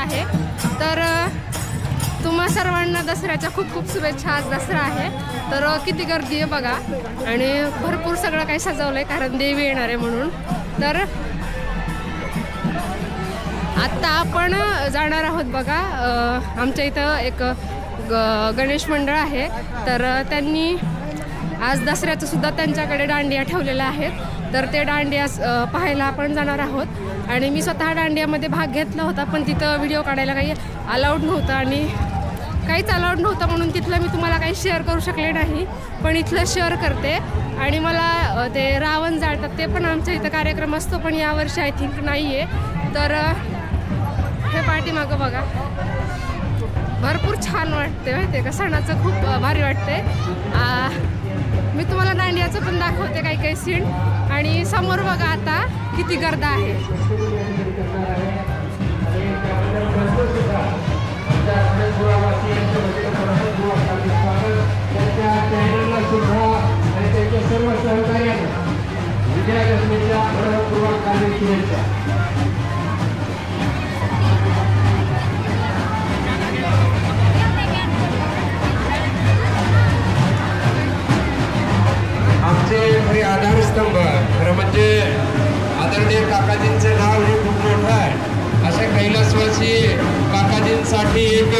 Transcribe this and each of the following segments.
आहे. तर तुम्हा सर्वांना दसऱ्याच्या खूप खूप शुभेच्छा. आज दसरा आहे. तर किती गर्दी आहे बघा. आणि भरपूर सगळं काही सजवलं आहे कारण देवी येणार आहे म्हणून. तर आत्ता आपण जाणार आहोत बघा. आमच्या इथं एक ग गणेश मंडळ आहे. तर त्यांनी आज दसऱ्याचं सुद्धा त्यांच्याकडे दांडिया ठेवलेल्या आहेत. तर ते दांडिया पाहायला आपण जाणार आहोत. आणि मी स्वतः दांडियामध्ये भाग घेतला होता पण तिथं व्हिडिओ काढायला काही अलाउड नव्हतं आणि काहीच अलाउड नव्हतं म्हणून तिथलं मी तुम्हाला काही शेअर करू शकले नाही. पण इथलं शेअर करते. आणि मला ते रावण जाळतात ते पण आमच्या इथं कार्यक्रम असतो पण यावर्षी आय थिंक नाही आहे तर हे पाठीमागं बघा. भरपूर छान वाटते माहिती आहे का? सणाचं खूप भारी वाटते आ, मी तुम्हाला दांडियाचं पण दाखवते काही काही सीन आणि समोर बघा आता किती गर्दा आहे. काकाजींचं नाव हे खूप मोठं आहे. अशा कैलासवासी काकाजींसाठी एक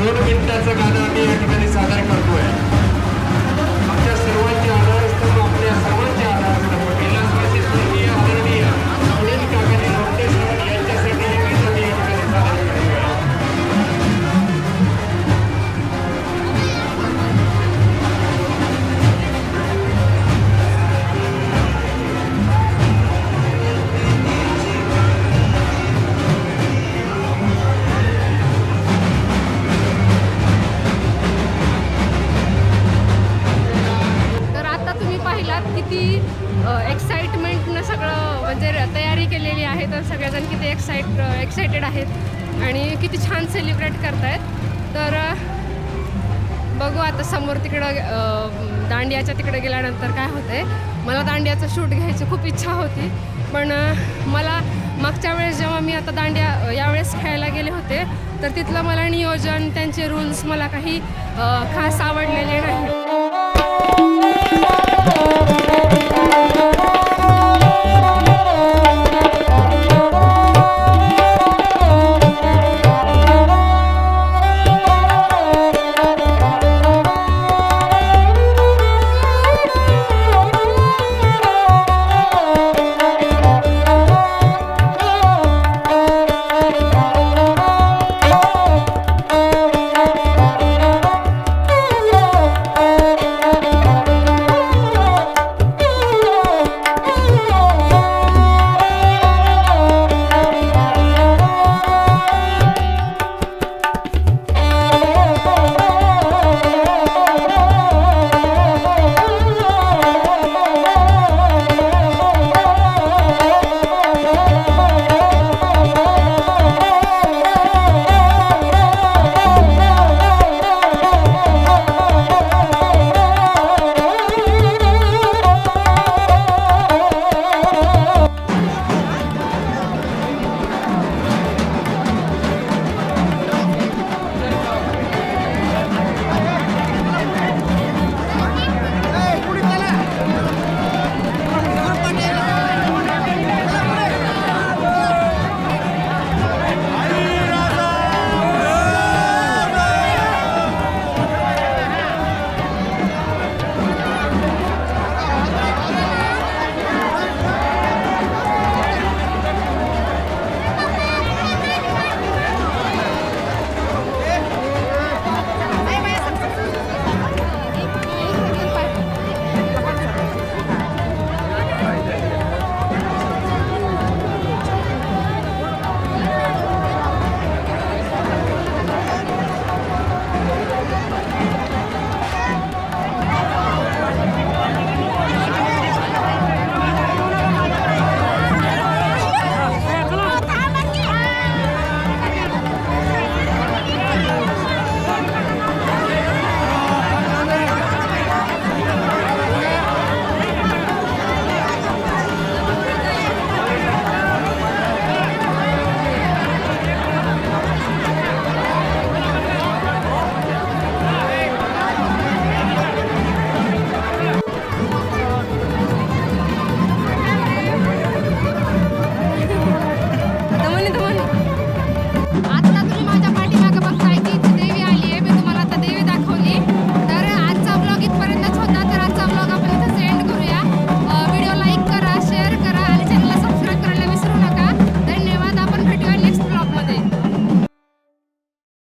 दोन मिनिटाचं गाणं आम्ही या ठिकाणी सादर करतोय. जे तयारी केलेली आहे तर सगळेजण किती एक्साइट एक्सायटेड आहेत आणि किती छान सेलिब्रेट करतायत. तर बघू आता समोर तिकडं दांडियाच्या तिकडे गेल्यानंतर काय होतं आहे मला दांडियाचं शूट घ्यायची खूप इच्छा होती पण मला मागच्या वेळेस जेव्हा मी आता दांडिया यावेळेस खेळायला गेले होते तर तिथलं मला नियोजन त्यांचे रूल्स मला काही खास आवडलेले नाही.